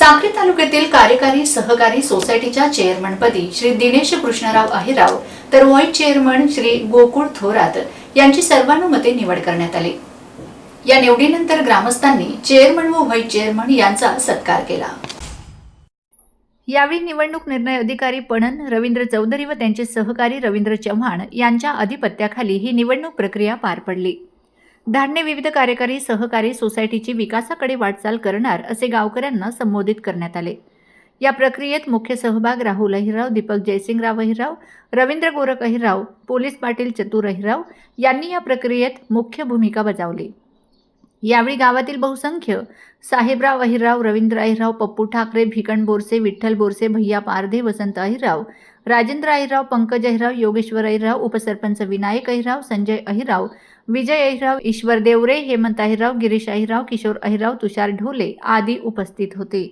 साक्री तालुक्यातील कार्यकारी सहकारी सोसायटीच्या चेअरमनपदी श्री दिनेश कृष्णराव अहिराव तर व्हाईस चेअरमन श्री गोकुळ थोरात यांची सर्वानुमते निवड करण्यात आली. या निवडीनंतर ग्रामस्थांनी चेअरमन व व्हाईस चेअरमन यांचा सत्कार केला. यावेळी निवडणूक निर्णय अधिकारी पणन रवींद्र चौधरी व त्यांचे सहकारी रवींद्र चव्हाण यांच्या अधिपत्याखाली ही निवडणूक प्रक्रिया पार पडली. धाडणे विविध कार्यकारी सहकारी सोसायटीची विकासाकडे वाटचाल करणार असे गावकऱ्यांना संबोधित करण्यात आले. या प्रक्रियेत मुख्य सहभाग राहुल अहिराव दीपक जयसिंगराव अहिराव रवींद्र गोरख अहिराव पोलीस पाटील चतुर अहिराव यांनी या प्रक्रियेत मुख्य भूमिका बजावली. यावेळी गावातील बहुसंख्य साहेबराव अहिरराव रवींद्र अहिराव पप्पू ठाकरे भिकण बोरसे विठ्ठल बोरसे भैया पारधे वसंत अहिराव राजेंद्र अहिराव पंकज अहिराव योगेश्वर अहिराव उपसरपंच विनायक अहिराव संजय अहिराव विजय अहिराव ईश्वर देवरे हेमंत अहिराव गिरीश अहिराव किशोर अहिराव तुषार ढोले आदी उपस्थित होते.